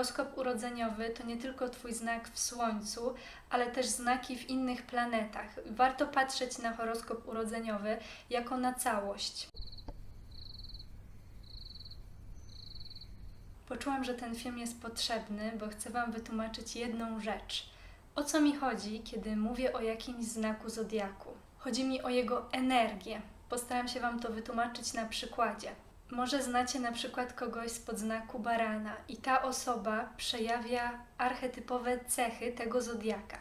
Horoskop urodzeniowy to nie tylko Twój znak w Słońcu, ale też znaki w innych planetach. Warto patrzeć na horoskop urodzeniowy jako na całość. Poczułam, że ten film jest potrzebny, bo chcę Wam wytłumaczyć jedną rzecz. O co mi chodzi, kiedy mówię o jakimś znaku zodiaku? Chodzi mi o jego energię. Postaram się Wam to wytłumaczyć na przykładzie. Może znacie na przykład kogoś z podznaku barana i ta osoba przejawia archetypowe cechy tego zodiaka.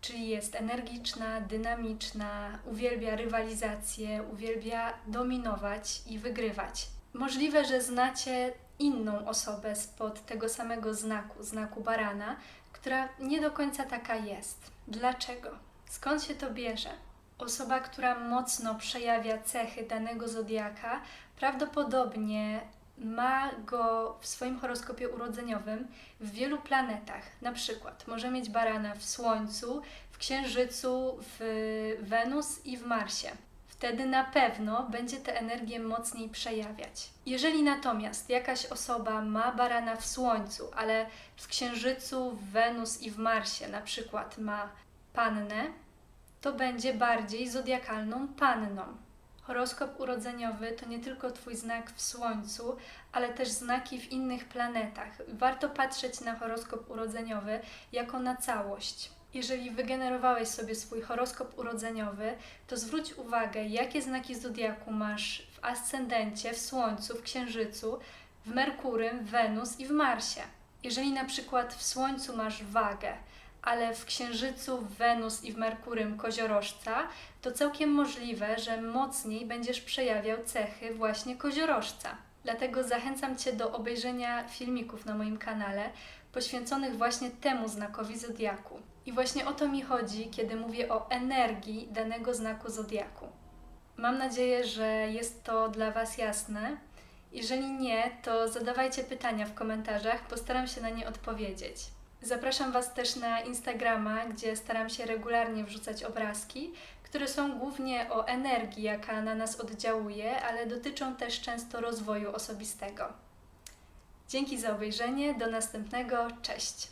Czyli jest energiczna, dynamiczna, uwielbia rywalizację, uwielbia dominować i wygrywać. Możliwe, że znacie inną osobę spod tego samego znaku, znaku barana, która nie do końca taka jest. Dlaczego? Skąd się to bierze? Osoba, która mocno przejawia cechy danego zodiaka, prawdopodobnie ma go w swoim horoskopie urodzeniowym w wielu planetach. Na przykład może mieć barana w Słońcu, w Księżycu, w Wenus i w Marsie. Wtedy na pewno będzie tę energię mocniej przejawiać. Jeżeli natomiast jakaś osoba ma barana w Słońcu, ale w Księżycu, w Wenus i w Marsie na przykład ma pannę, to będzie bardziej zodiakalną panną. Horoskop urodzeniowy to nie tylko Twój znak w Słońcu, ale też znaki w innych planetach. Warto patrzeć na horoskop urodzeniowy jako na całość. Jeżeli wygenerowałeś sobie swój horoskop urodzeniowy, to zwróć uwagę, jakie znaki zodiaku masz w ascendencie, w Słońcu, w Księżycu, w Merkurym, w Wenus i w Marsie. Jeżeli na przykład w Słońcu masz wagę, ale w Księżycu, w Wenus i w Merkurym koziorożca, to całkiem możliwe, że mocniej będziesz przejawiał cechy właśnie koziorożca. Dlatego zachęcam Cię do obejrzenia filmików na moim kanale poświęconych właśnie temu znakowi zodiaku. I właśnie o to mi chodzi, kiedy mówię o energii danego znaku zodiaku. Mam nadzieję, że jest to dla Was jasne. Jeżeli nie, to zadawajcie pytania w komentarzach, postaram się na nie odpowiedzieć. Zapraszam Was też na Instagrama, gdzie staram się regularnie wrzucać obrazki, które są głównie o energii, jaka na nas oddziałuje, ale dotyczą też często rozwoju osobistego. Dzięki za obejrzenie, do następnego, cześć!